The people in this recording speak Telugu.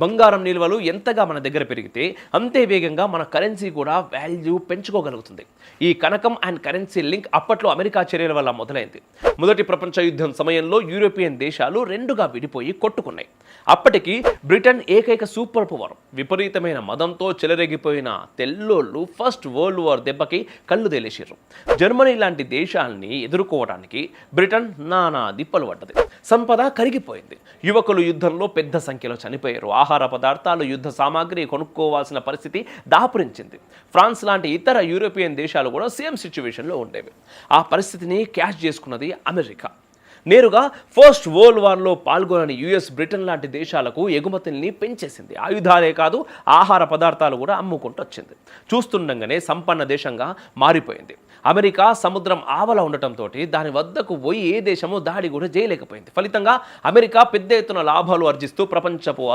బంగారం నిల్వలు ఎంతగా మన దగ్గర పెరిగితే అంతే వేగంగా మన కరెన్సీ కూడా వాల్యూ పెంచుకోగలుగుతుంది. ఈ కనకం అండ్ కరెన్సీ లింక్ అప్పట్లో అమెరికా చర్యల వల్ల మొదలైంది. మొదటి ప్రపంచ యుద్ధం సమయంలో యూరోపియన్ దేశాలు రెండుగా విడిపోయి కొట్టుకున్నాయి. అప్పటికి బ్రిటన్ ఏకైక సూపర్ పవర్ విపరీతమైన మదంతో చెలరేగిపోయిన తెల్లోళ్ళు ఫస్ట్ వరల్డ్ వార్ దెబ్బకి కళ్ళు తేలేసారు జర్మనీ లాంటి దేశాల్ని ఎదుర్కోవడానికి బ్రిటన్ నానా దిప్పలు పడ్డది. సంపద కరిగిపోయింది. యువకులు యుద్ధంలో పెద్ద సంఖ్యలో చనిపోయారు. ఆహార పదార్థాలు యుద్ధ సామాగ్రి కొనుక్కోవాల్సిన పరిస్థితి దాపురించింది. ఫ్రాన్స్ లాంటి ఇతర యూరోపియన్ దేశాలు కూడా సేమ్ సిచ్యువేషన్లో ఉండేవి. ఆ పరిస్థితిని క్యాష్ చేసుకున్నది అమెరికా. నేరుగా ఫస్ట్ వరల్డ్ వార్లో పాల్గొనని యుఎస్ బ్రిటన్ లాంటి దేశాలకు ఎగుమతుల్ని పెంచేసింది. ఆయుధాలే కాదు ఆహార పదార్థాలు కూడా అమ్ముకుంటూ వచ్చింది చూస్తుండగానే సంపన్న దేశంగా మారిపోయింది. అమెరికా సముద్రం ఆవల ఉండటంతో దాని వద్దకు పోయి ఏ దేశమో దాడి కూడా చేయలేకపోయింది. ఫలితంగా అమెరికా పెద్ద ఎత్తున లాభాలు ఆర్జిస్తూ ప్రపంచపు